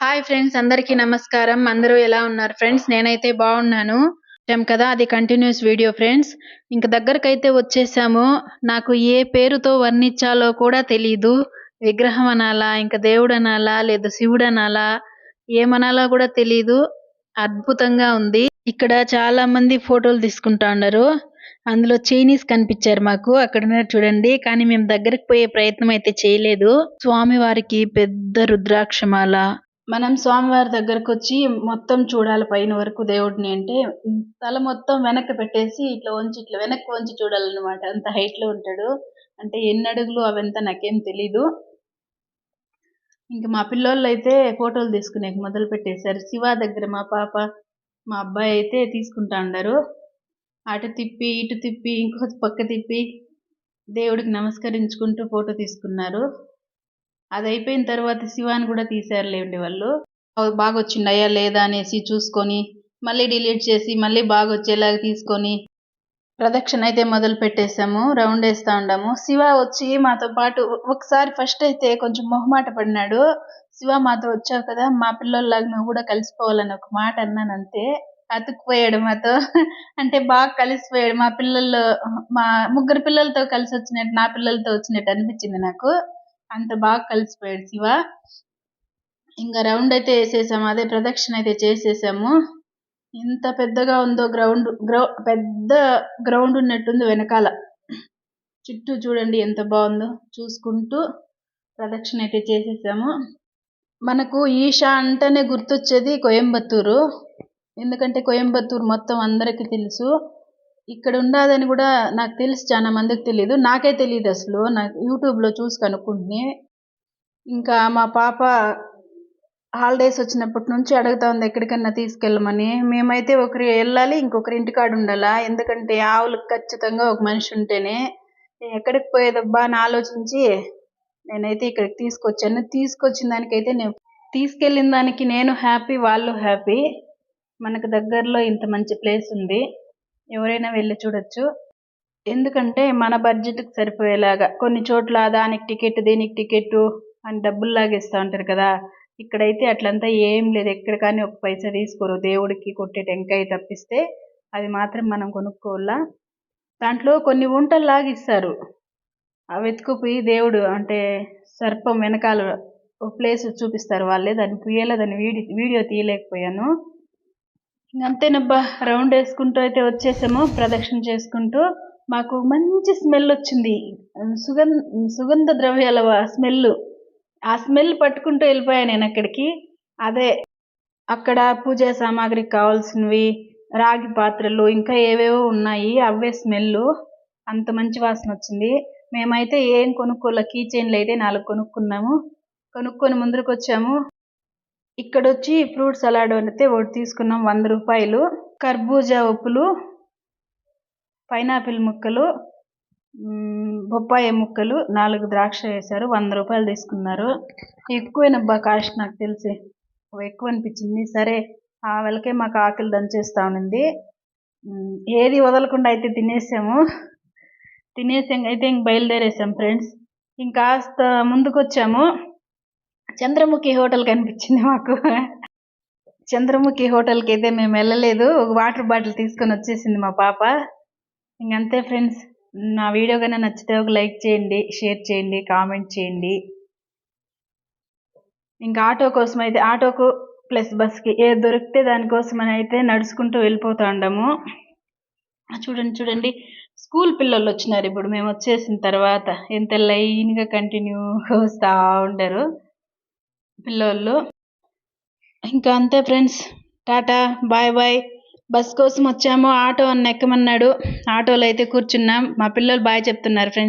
Hi friends అందరికీ నమస్కారం. అందరూ ఎలా ఉన్నారు ఫ్రెండ్స్ నేనైతే బాగున్నాను. చెప్పాం కదా అది కంటిన్యూస్ వీడియో ఫ్రెండ్స్ ఇంక దగ్గరకైతే వచ్చేసాము. నాకు ఏ పేరుతో వర్ణించాలో కూడా తెలియదు విగ్రహం అనాలా ఇంకా దేవుడు అనాలా లేదా శివుడు అనాలా ఏమనాలా కూడా తెలియదు అద్భుతంగా ఉంది. ఇక్కడ చాలా మంది ఫోటోలు తీసుకుంటా ఉన్నారు. అందులో చైనీస్ కనిపించారు మాకు. అక్కడ చూడండి. కానీ మేము దగ్గరికి పోయే ప్రయత్నం అయితే చేయలేదు. స్వామి వారికి పెద్ద రుద్రాక్షమాల మనం స్వామివారి దగ్గరకు వచ్చి మొత్తం చూడాలి పైన వరకు దేవుడిని అంటే తల మొత్తం వెనక్కి పెట్టేసి ఇట్లా వంచి ఇట్లా వెనక్కి వంచి చూడాలన్నమాట. అంత హైట్లో ఉంటాడు. అంటే ఎన్ని అడుగులు అవంతా నాకేం తెలీదు. ఇంకా మా పిల్లోళ్ళు అయితే ఫోటోలు తీసుకునే మొదలు పెట్టేశారు. శివ దగ్గర మా పాప మా అబ్బాయి అయితే తీసుకుంటా ఉన్నారు అటు తిప్పి ఇటు తిప్పి ఇంకొక పక్క తిప్పి దేవుడికి నమస్కరించుకుంటూ ఫోటో తీసుకున్నారు. అది అయిపోయిన తర్వాత శివాని కూడా తీసారులేండి వాళ్ళు. బాగా వచ్చిండయా లేదా అనేసి చూసుకొని మళ్ళీ డిలీట్ చేసి మళ్ళీ బాగా వచ్చేలాగా తీసుకొని ప్రదక్షిణ అయితే మొదలు పెట్టేశాము రౌండ్ వేస్తా ఉండాము. శివ వచ్చి మాతో పాటు ఒకసారి ఫస్ట్ అయితే కొంచెం మొహమాట పడినాడు. శివ మాతో వచ్చావు కదా మా పిల్లల్లాగా నువ్వు కూడా కలిసిపోవాలని ఒక మాట అన్నాను అంతే అతుక్కుపోయాడు మాతో. అంటే బాగా కలిసిపోయాడు. మా పిల్లలు మా ముగ్గురు పిల్లలతో కలిసి వచ్చినట్టు నా పిల్లలతో వచ్చినట్టు అనిపించింది నాకు. అంత బాగా కలిసిపోయాడు శివ. ఇంకా రౌండ్ అయితే వేసేసాము అదే ప్రదక్షిణ అయితే చేసేసాము. ఎంత పెద్దగా ఉందో గ్రౌండ్ గ్రౌ పెద్ద గ్రౌండ్ ఉన్నట్టుంది వెనకాల. చుట్టూ చూడండి ఎంత బాగుందో చూసుకుంటూ ప్రదక్షిణ అయితే చేసేసాము. మనకు ఈషా అంటేనే గుర్తొచ్చేది కోయంబత్తూరు. ఎందుకంటే కోయంబత్తూరు మొత్తం అందరికీ తెలుసు. ఇక్కడ ఉండదని కూడా నాకు తెలిసి చాలా మందికి తెలియదు నాకే తెలియదు అసలు. నాకు యూట్యూబ్లో చూసి కనుక్కుంటుని. ఇంకా మా పాప హాలిడేస్ వచ్చినప్పటి నుంచి అడుగుతా ఉంది ఎక్కడికన్నా తీసుకెళ్ళమని. మేమైతే ఒకరి వెళ్ళాలి ఇంకొకరి ఇంటికాడ ఉండాలా? ఎందుకంటే ఆవులకు ఖచ్చితంగా ఒక మనిషి ఉంటేనే ఎక్కడికి పోయేదబ్బా అని ఆలోచించి నేనైతే ఇక్కడికి తీసుకొచ్చాను. తీసుకొచ్చిన దానికైతే నేను తీసుకెళ్ళిన దానికి నేను హ్యాపీ వాళ్ళు హ్యాపీ. మనకు దగ్గరలో ఇంత మంచి ప్లేస్ ఉంది. ఎవరైనా వెళ్ళి చూడొచ్చు. ఎందుకంటే మన బడ్జెట్కి సరిపోయేలాగా కొన్ని చోట్ల దానికి టికెట్ దీనికి టికెట్ అని డబ్బులు లాగేస్తూ ఉంటారు కదా. ఇక్కడైతే అట్లంతా ఏం లేదు. ఎక్కడ కానీ ఒక పైసా తీసుకోరు. దేవుడికి కొట్టే టెంకాయ తప్పిస్తే అది మాత్రం మనం కొనుక్కోవాలా? దాంట్లో కొన్ని వంటలు ఇస్తారు అవి వెతుకుపోయి దేవుడు అంటే సర్పం వెనకాల ఒక ప్లేస్ చూపిస్తారు వాళ్ళే. దాన్ని పుయ్యేలా దాన్ని వీడియో వీడియో తీయలేకపోయాను. అంతేనబ్బా రౌండ్ వేసుకుంటూ అయితే వచ్చేసాము ప్రదక్షిణ చేసుకుంటూ. మాకు మంచి స్మెల్ వచ్చింది. సుగంధ సుగంధ ద్రవ్యాల స్మెల్ ఆ స్మెల్ పట్టుకుంటూ వెళ్ళిపోయాను నేను అక్కడికి. అదే అక్కడ పూజా సామాగ్రికి కావాల్సినవి రాగి పాత్రలు ఇంకా ఏవేవో ఉన్నాయి అవే స్మెల్ అంత మంచి వాసన వచ్చింది. మేమైతే ఏం కొనుక్కోలే కీ చైన్లు అయితే నాలుగు కొనుక్కున్నాము. కొనుక్కొని ముందరకు వచ్చాము ఇక్కడ వచ్చి ఫ్రూట్ సలాడ్ అయితే ఒకటి తీసుకున్నాం వంద రూపాయలు. కర్బూజా ఉప్పులు పైనాపిల్ ముక్కలు బొప్పాయి ముక్కలు నాలుగు ద్రాక్ష వేశారు వంద రూపాయలు తీసుకున్నారు. ఎక్కువైనబ్బా కాస్ట్ నాకు తెలిసి. ఎక్కువ అనిపించింది. సరే ఆ వెలకే మాకు ఆకలి దంచేస్తా ఉన్నింది ఏది వదలకుండా అయితే తినేసాము. తినేసాం అయితే ఇంక బయలుదేరేసాం ఫ్రెండ్స్. ఇంకాస్త ముందుకు వచ్చాము చంద్రముఖి హోటల్ కనిపించింది మాకు. చంద్రముఖి హోటల్కి అయితే మేము వెళ్ళలేదు. ఒక వాటర్ బాటిల్ తీసుకొని వచ్చేసింది మా పాప. ఇంకంతే ఫ్రెండ్స్. నా వీడియో కన్నా నచ్చితే ఒక లైక్ చేయండి షేర్ చేయండి కామెంట్ చేయండి. ఇంకా ఆటో కోసం అయితే ఆటోకు ప్లస్ బస్కి ఏది దొరికితే దానికోసం అని అయితే నడుచుకుంటూ వెళ్ళిపోతూ ఉండము. చూడండి చూడండి. స్కూల్ పిల్లలు వచ్చినారు ఇప్పుడు. మేము వచ్చేసిన తర్వాత ఎంత లైన్గా కంటిన్యూ వస్తూ ఉండరు పిల్లోళ్ళు ఇంకా అంతే friends. Tata bye bye. Bus కోసం వచ్చాము. ఆటో అన్న ఎక్కమన్నాడు. ఆటోలో అయితే కూర్చున్నాం. మా పిల్లలు బాయ్ చెప్తున్నారు ఫ్రెండ్స్.